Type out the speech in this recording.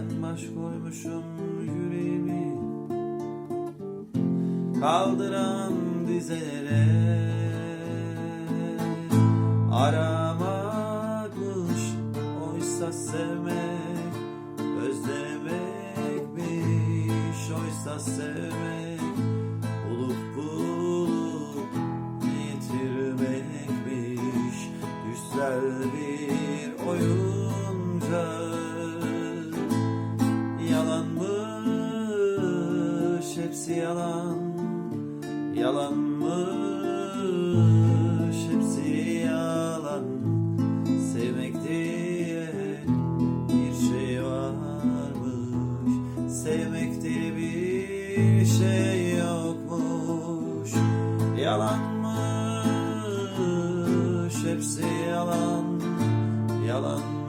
Ben baş koymuşum yüreğimi Kaldıran dizelere Aramakmış oysa sevmek Özlemekmiş oysa sevmek Bulup bulup yitirmekmiş Güzel bir oyuncak hepsi yalan Yalanmış. Hepsi yalan. Sevmek diye bir şey varmış. Sevmek diye bir şey yokmuş. Yalanmış. Hepsi yalan Yalan.